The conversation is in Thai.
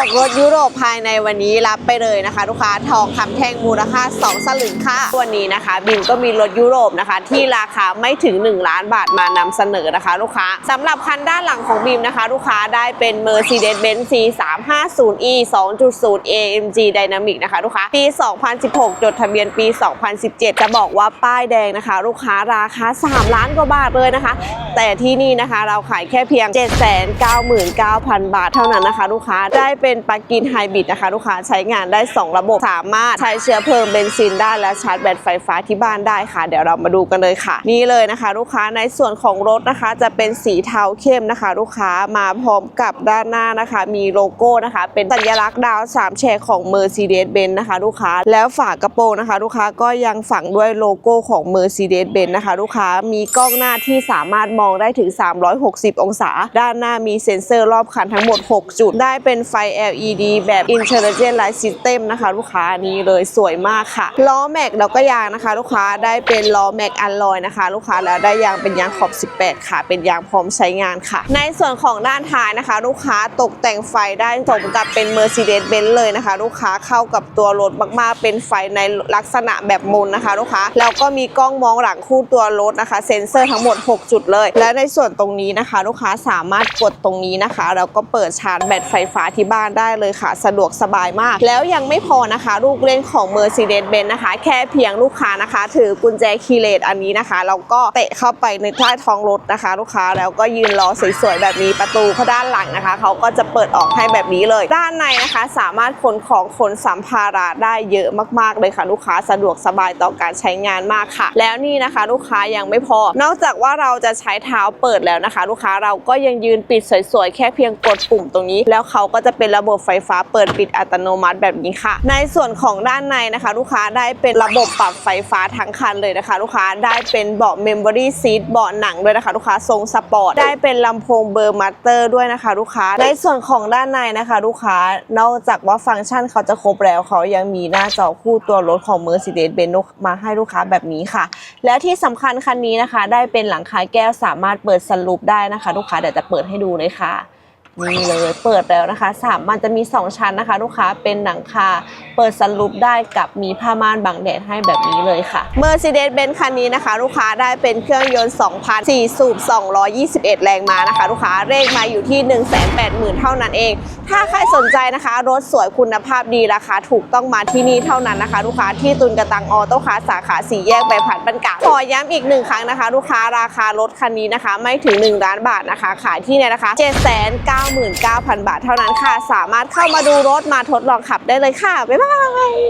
อกรถยุโรปภายในวันนี้รับไปเลยนะคะ ลูกค้าทองคำแท่งมูลค่า 2 สลึงค่ะวันนี้นะคะ บิมก็มีรถยุโรปนะคะ ที่ราคาไม่ถึง 1 ล้านบาทมานำเสนอนะคะ ลูกค้าสำหรับคันด้านหลังของบิมนะคะ ลูกค้าได้เป็น Mercedes-Benz C350e 2.0 AMG Dynamic นะคะ ลูกค้าปี 2016 จดทะเบียนปี 2017 จะบอกว่าป้ายแดงนะคะ ลูกค้าราคา 3 ล้านกว่าบาทเลยนะคะแต่ที่นี่นะคะเราขายแค่เพียง 799,000 บาทเท่านั้นนะคะ ลูกค้าได้เป็นปลั๊กอินไฮบริดนะคะ ลูกค้าใช้งานได้ 2 ระบบสามารถใช้เชื้อเพลิงเบนซินได้และชาร์จแบตไฟฟ้าที่บ้านได้ค่ะ เดี๋ยวเรามาดูกันเลยค่ะ นี่เลยนะคะ ลูกค้าในส่วนของรถนะคะ จะเป็นสีเทาเข้มนะคะ ลูกค้ามาพร้อมกับด้านหน้านะคะ มีโลโก้นะคะ เป็นสัญลักษณ์ดาวสามแฉกของ Mercedes-Benz นะคะ ลูกค้าแล้วฝากระโปรงนะคะ ลูกค้าก็ยังฝังด้วยโลโก้ของ Mercedes-Benz นะคะ ลูกค้ามีกล้องหน้าที่สามารถมองได้ถึง 360 องศา ด้านหน้ามีเซ็นเซอร์รอบคันทั้งหมด 6 จุด ได้เป็นไฟ LED แบบ Intelligent Light System นะคะ ลูกค้านี้เลยสวยมากค่ะ ล้อแม็กแล้วก็ยางนะคะ ลูกค้าได้เป็นล้อแม็กอัลลอยนะคะ ลูกค้าแล้วได้ยางเป็นยางขอบ 18 ค่ะ เป็นยางพร้อมใช้งานค่ะ ในส่วนของด้านท้ายนะคะ ลูกค้าตกแต่งไฟได้สมกับเป็น Mercedes-Benz เลยนะคะ ลูกค้าเข้ากับตัวรถมากๆ เป็นไฟในลักษณะแบบมนนะคะ ลูกค้าแล้วก็มีกล้องมองหลังคู่ตัวรถนะคะ เซ็นเซอร์ทั้งหมด 6 จุดเลยและในส่วนตรงนี้นะคะ ลูกค้าสามารถกดตรงนี้นะคะแล้วก็เปิดชาร์จแบตไฟฟ้าที่บ้านได้เลยค่ะ สะดวกสบายมาก แล้วยังไม่พอนะคะ ลูกเล่นของ Mercedes-Benz นะคะ แค่เพียงลูกค้านะคะ ถือกุญแจคีย์เลสอันนี้นะคะแล้วก็เตะเข้าไปในใต้ท้องรถนะคะ ลูกค้าแล้วก็ยืนรอสวยๆแบบนี้ประตูเขาด้านหลังนะคะ เขาก็จะเปิดออกให้แบบนี้เลย ด้านในนะคะ สามารถขนของขนสัมภาระได้เยอะมากๆเลยค่ะ ลูกค้าสะดวกสบายต่อการใช้งานมากค่ะ แล้วนี่นะคะ ลูกค้ายังไม่พอ นอกจากว่าเราจะใช้เท้าเปิดแล้วนะคะ ลูกค้าเราก็ยังยืนปิดสวยๆ แค่เพียงกดปุ่มตรงนี้ แล้วเขาก็จะเป็นระบบไฟฟ้าเปิดปิดอัตโนมัติแบบนี้ค่ะ ในส่วนของด้านในนะคะ ลูกค้าได้เป็นระบบปรับไฟฟ้าทั้งคันเลยนะคะ ลูกค้าได้เป็นเบาะเมมโมรี่ซีทเบาะหนังด้วยนะคะ ลูกค้าทรงสปอร์ตได้เป็นลำโพงเบอร์มัตเตอร์ด้วยนะคะ ลูกค้าในส่วนของด้านในนะคะ ลูกค้านอกจากว่าฟังก์ชันเขาจะครบแล้วเขายังมีหน้าจอคู่ตัวรถของ Mercedes-Benz มาให้ลูกค้าแบบนี้ค่ะ และที่สำคัญคันนี้นะคะ ได้เป็นหลังคาแก้วสาามารถเปิดสลูปได้นะคะ ลูกค้าเดี๋ยวจะเปิดให้ดูเลยค่ะนี่เลยเปิดแล้วนะคะสามมันจะมี 2 ชั้นนะคะ ลูกค้าเป็นหนังคาเปิดสลูปได้กับมีผ้าม่านบังแดดให้แบบนี้เลยค่ะ Mercedes-Benz คันนี้นะคะ ลูกค้าได้เป็นเครื่องยนต์2,004สูบ221 แรงม้านะคะ ลูกค้าเร่งมาอยู่ที่ 180,000 เท่านั้นเอง ถ้าใครสนใจนะคะ รถสวยคุณภาพดีราคาถูกต้องมาที่นี่เท่านั้นนะคะ ลูกค้าที่ตุนกระตังออโต้คาสาขาสี่แยกใบผัดปันกาขอย้ำอีกหนึ่งครั้งนะคะ ลูกค้าราคารถคันนี้นะคะ ไม่ถึง 1 ล้านบาทนะคะ ขายที่ในราคา 799,000 บาทเท่านั้นค่ะ สามารถเข้ามาดูรถมาทดลองขับได้เลยค่ะ บ๊ายบาย